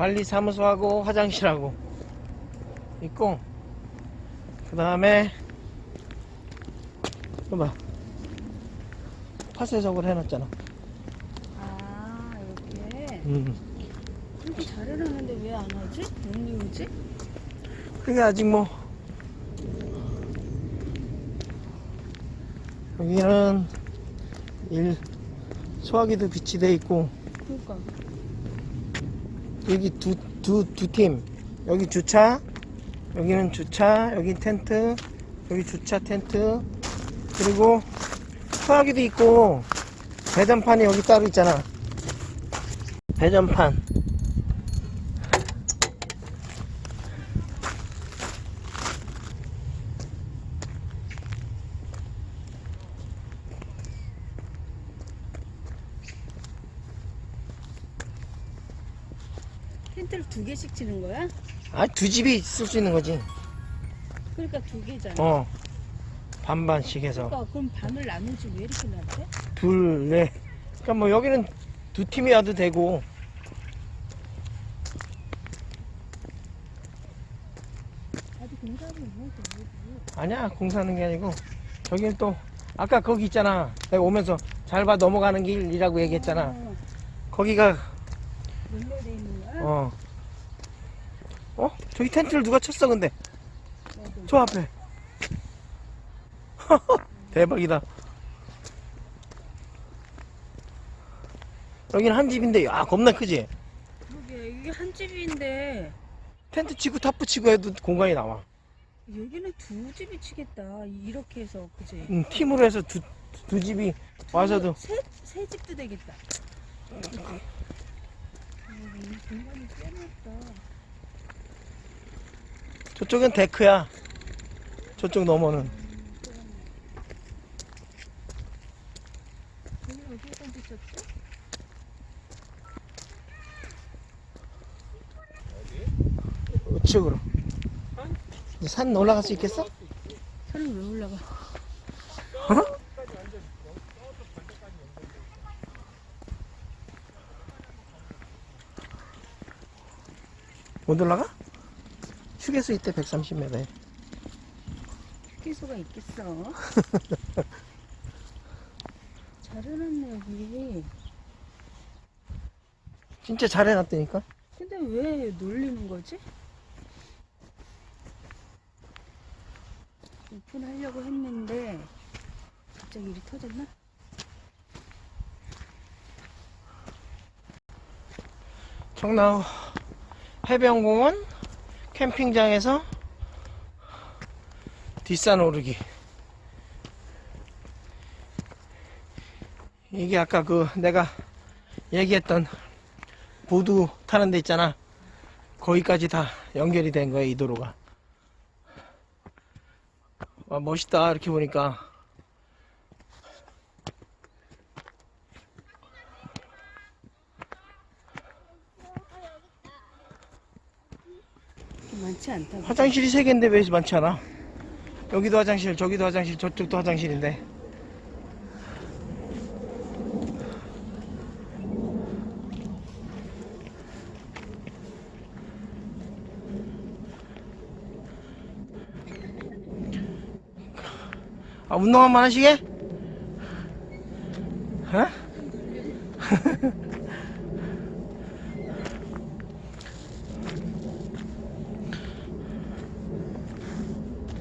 관리사무소하고 화장실하고 있고 그 다음에 봐봐 파쇄적으로 해놨잖아 아 이렇게 음. 이렇게 잘 해놨는데 왜 안 하지? 언제 오지? 그게 아직 뭐 여기는 일 소화기도 비치돼 있고 그러니까 여기 두 두 두 팀. 여기 주차 여기는 주차 여기 텐트 여기 주차 텐트. 그리고 소화기도 있고 배전판이 여기 따로 있잖아. 배전판 텐트를 두 개씩 치는 거야? 아 두 집이 쓸 수 있는 거지 그러니까 두 개잖아. 어 반반씩 해서 그러니까 그럼 밤을 나누지 왜 이렇게 나대? 둘, 넷. 그러니까 뭐 여기는 두 팀이 와도 되고 아직 공사를 못해서 아니야 공사하는 게 아니고 저기는 또 아까 거기 있잖아 내가 오면서 잘 봐 넘어가는 길이라고 얘기했잖아 어, 거기가? 어 어? 저기 텐트를 누가 쳤어 근데. 저 앞에 대박이다 여기는 한 집인데 야 겁나 크지 그러게 이게 한 집인데 텐트 치고 탑 붙이고 해도 공간이 나와 여기는 두 집이 치겠다. 이렇게 해서 그지? 음, 팀으로 해서 두, 두 집이 와서도 세, 세 집도 되겠다. 그지? 어, 이 공간이 꽤 넓다. 저쪽은 데크야. 저쪽 너머는. 우측으로. 산 올라갈 수 있겠어? 산을 왜 올라가? 어? 못 올라가? 휴게소 있대 130m에. 휴게소가 있겠어. 잘 해놨네 여기. 진짜 잘 해놨다니까? 근데 왜 놀리는 거지? 오픈하려고 했는데 갑자기 일이 터졌나? 청라호 해변공원 캠핑장에서 뒷산 오르기. 이게 아까 그 내가 얘기했던 보드 타는 데 있잖아. 거기까지 다 연결이 된 거야, 이 도로가. 와, 멋있다, 이렇게 보니까. 많지 않다. 화장실이 세 개인데 왜 많지 않아? 여기도 화장실, 저기도 화장실, 저쪽도 화장실인데. 아, 운동 한번 하시게? 어?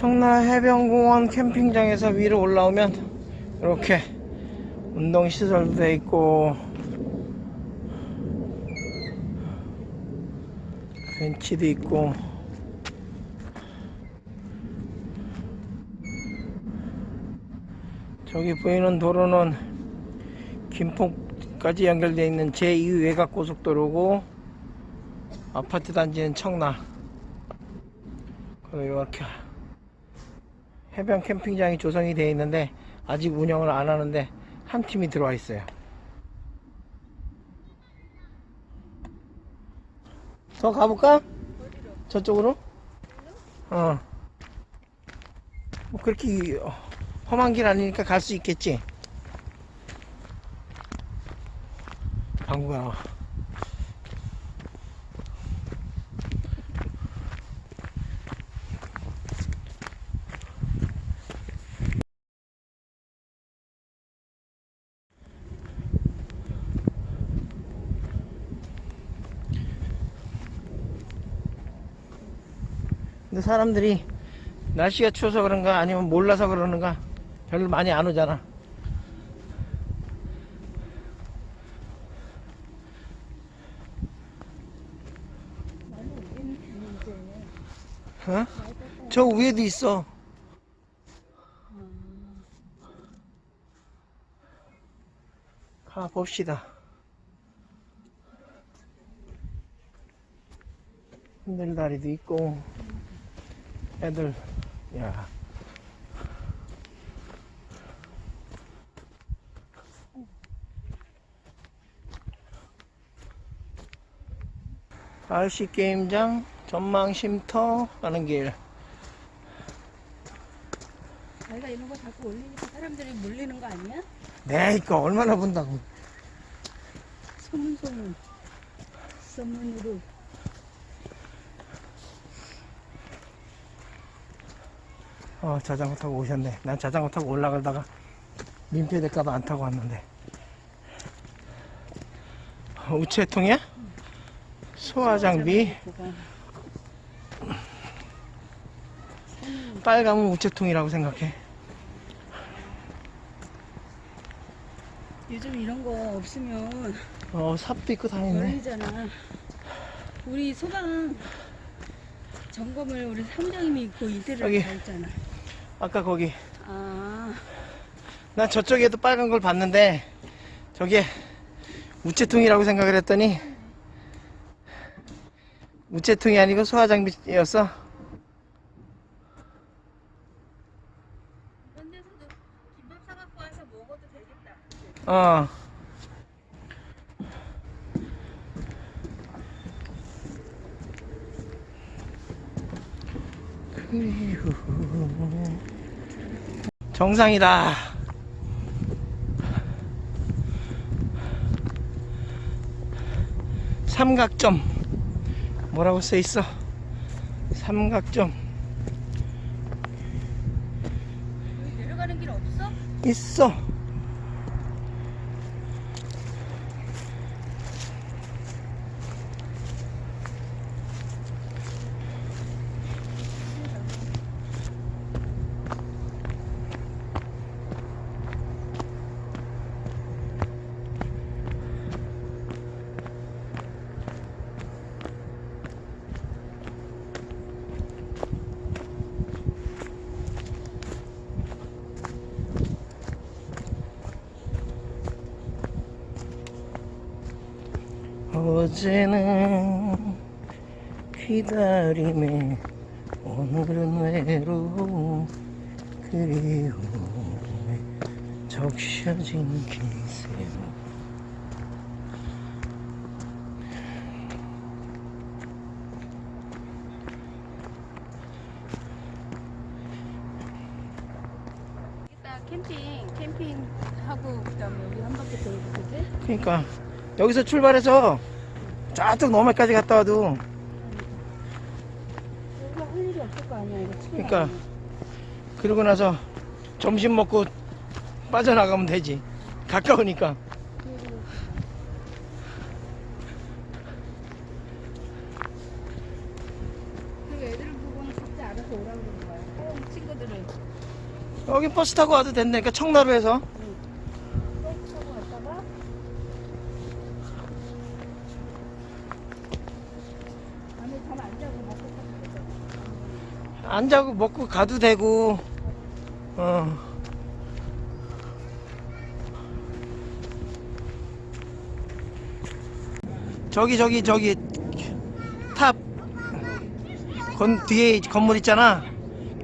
청라 해변공원 캠핑장에서 위로 올라오면 이렇게 운동 시설도 돼 있고. 벤치도 있고. 저기 보이는 도로는 김포까지 연결되어 있는 제2 외곽 고속도로고 아파트 단지는 청라 그리고 이렇게 해변 캠핑장이 조성이 되어 있는데 아직 운영을 안 하는데 한 팀이 들어와 있어요. 더 가볼까? 저쪽으로? 어. 뭐 그렇게 험한 길 아니니까 갈 수 있겠지. 방구야. 근데 사람들이 날씨가 추워서 그런가 아니면 몰라서 그러는가 별로 많이 안 오잖아. 어? 저 위에도 있어. 가 봅시다. 흔들 다리도 있고 애들 야 RC 게임장 전망 쉼터 가는 길 자기가 이런 거 자꾸 올리니까 사람들이 몰리는 거 아니야? 네, 이거 얼마나 본다고. 소문 소문. 소문으로. 어, 자전거 타고 오셨네. 난 자전거 타고 올라가다가 민폐 될까봐 안 타고 왔는데. 어, 우체통이야? 소화장비. 빨강은 우체통이라고 생각해. 요즘 이런 거 없으면 어, 삽도 있고 다 있네. 멀리잖아. 우리 소방 점검을 우리 사무장님이 있고 이들을 여기. 다 있잖아. 아까 거기. 아, 난 저쪽에도 빨간 걸 봤는데, 저게 우체통이라고 생각을 했더니, 우체통이 아니고 소화장비였어. 먹어도 되겠다. 어. 정상이다. 삼각점. 뭐라고 써 있어? 삼각점. 여기 내려가는 길 없어? 있어. 어제는 기다림에 오늘은 외로움 그리움에 적셔진 기세로 이따 캠핑, 캠핑 하고 그다음에 여기 한 바퀴 돌고 그지? 그러니까 여기서 출발해서 저쪽 너머까지 갔다 와도. 여기가 할 일이 없을 거 아니야 이거 치킨 그러니까. 그러고 나서 점심 먹고 빠져나가면 되지. 가까우니까. 그리고 애들을 보고는 각자 알아서 오라고 그러는 거야. 하영 친구들은. 여기 버스 타고 와도 된다니까 청나루에서 버스 타고 갔다가 안에 잠 안 자고 먹고 타고 가자 안 자고 먹고 가도 되고. 어. 저기 저기 저기 탑. 건 뒤에 건물 있잖아.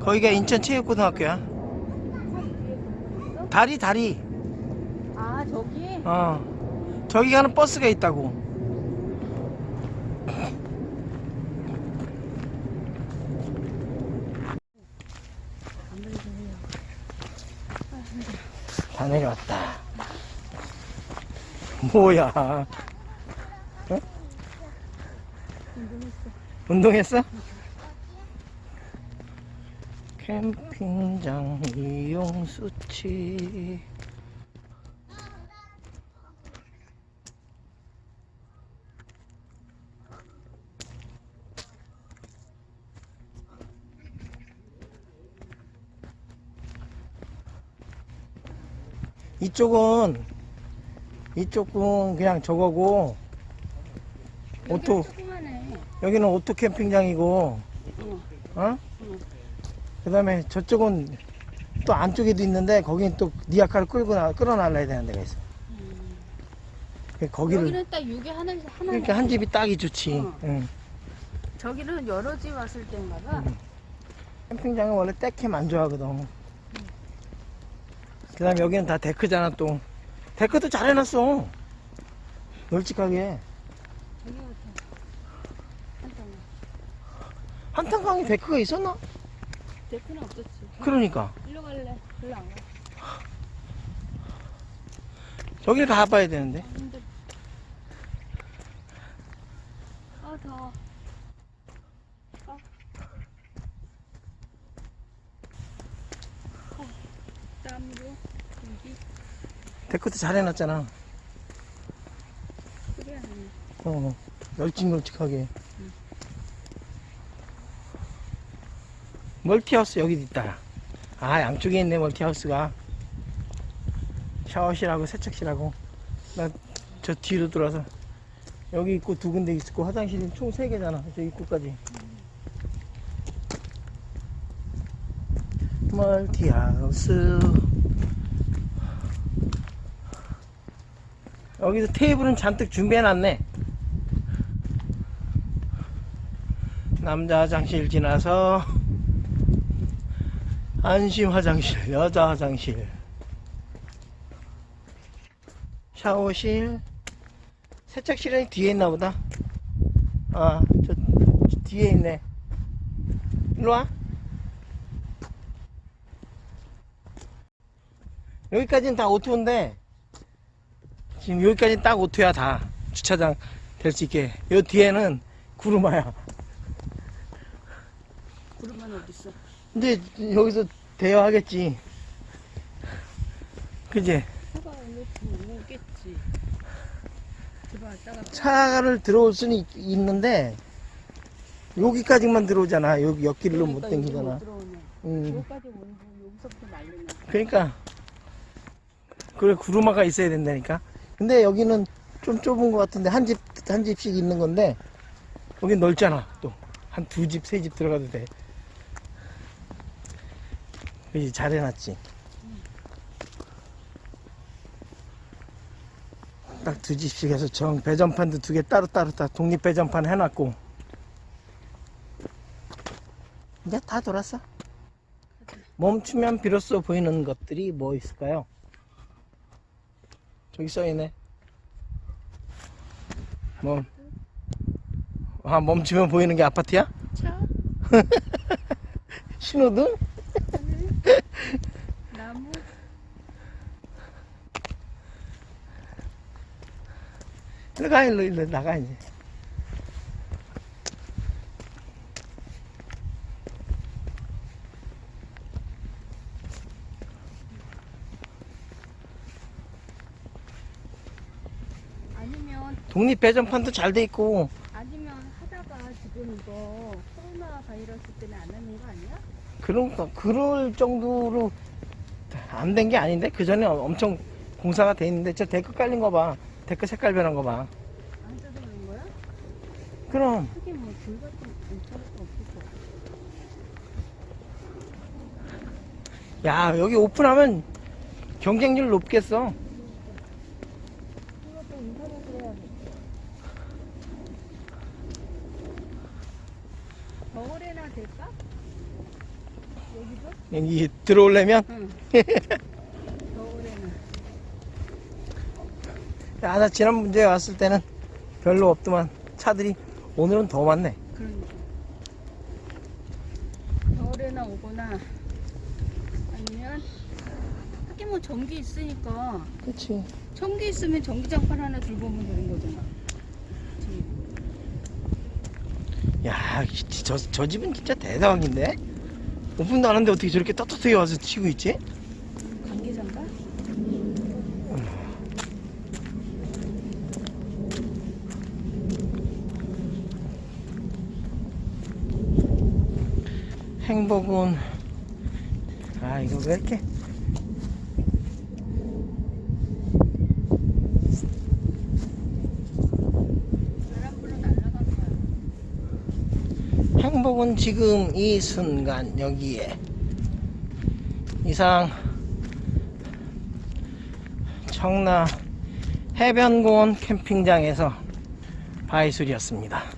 거기가 인천체육고등학교야. 다리 다리. 아 저기? 어. 저기 가는 버스가 있다고 아무래도 다 내려왔다. 뭐야? 어? 운동했어? 캠핑장 이용 수치. 이쪽은 이쪽은 그냥 저거고 오토. 여기는 오토 캠핑장이고 어. 어? 응. 그다음에 저쪽은 또 안쪽에도 있는데 거기는 또 니아카를 끌고 나 끌어날라야 되는 데가 있어. 음. 거기를 여기는 딱 요게 하나 하나. 그러니까 한 집이 딱이 좋지. 어. 응. 저기는 여러 집 왔을 때인가 봐. 음. 캠핑장은 원래 떼캠 안 좋아하거든. 그 다음에 여기는 다 데크잖아 또. 데크도 잘 해놨어. 널찍하게. 한탄강에 데크가 있었나? 데크는 없었지. 그러니까. 일로 갈래. 별로 안 가. 저길 가봐야 되는데. 아. 아, 더워. 땀도, 여기, 데크도 잘 해놨잖아. 그래, 하네. 어. 널찍널찍하게. 멀티하우스 여기 있다. 아, 양쪽에 있네, 멀티하우스가. 샤워실하고 세척실하고. 나 저 뒤로 돌아서. 여기 있고 두 군데 있고 화장실이 총 세 개잖아. 저 입구까지. 멀티하우스. 여기서 테이블은 잔뜩 준비해놨네. 남자 화장실 지나서 안심 화장실, 여자 화장실, 샤워실, 세척실은 뒤에 있나 보다. 아, 저, 저 뒤에 있네. 일로 와. 여기까지는 다 오토인데, 지금 여기까지는 딱 오토야, 다. 주차장 될 수 있게. 요 뒤에는 구루마야. 구름만 어딨어? 이제 여기서 대여하겠지. 그지? 해가 오겠지, 차를 들어올 수는 있, 있는데, 여기까지만 들어오잖아. 여기 옆길로 못 그러니까 들어오네. 음. 여기까지 오고 여기서부터 말리네. 그러니까, 그래, 구루마가 있어야 된다니까. 근데 여기는 좀 좁은 것 같은데, 한 집, 한 집씩 있는 건데, 여기 넓잖아. 또. 한 두 집, 세 집 들어가도 돼. 그지? 잘 해놨지. 딱 두 집씩 해서 정 배전판도 두 개 따로따로 다 독립 배전판 해놨고 이제 다 돌았어 멈추면 비로소 보이는 것들이 뭐 있을까요? 저기 써있네 멈. 아 멈추면 보이는 게 아파트야? 차, 신호등? 하늘, 나무, 일로 가 일로 일로 나가 이제 아니면 독립 배전판도 잘 돼 있고 아니면 하다가 지금 이거 코로나 바이러스 때문에 안 하는 거 아니야? 그런 거 그럴 정도로 안 된 게 아닌데 그 전에 엄청 공사가 돼 있는데 저 데크 깔린 거 봐. 데크 색깔 변한 거 봐. 안 그런 거야? 그럼 하긴 뭐불 같은 괜찮을 거 없을 거 야 여기 오픈하면 경쟁률 높겠어. 이것도 인터넷으로 해야 돼. 겨울에나 될까? 여기 들어오려면 응. 겨울에는. 야, 나 지난 문제 왔을 때는 별로 없더만 차들이 오늘은 더 많네. 그러니까. 겨울에나 오거나 아니면 하긴 뭐 전기 있으니까 그렇지. 전기 있으면 전기장판 하나 들고 오면 되는 거잖아. 그치? 야, 저, 저 집은 진짜 대단한데? 오픈도 안 하는데 어떻게 저렇게 떳떳하게 와서 치고 있지? 관계자인가? 행복은 아 이거 왜 이렇게 행복은 지금 이 순간 여기에 이상 청라 해변공원 캠핑장에서 바이술이었습니다.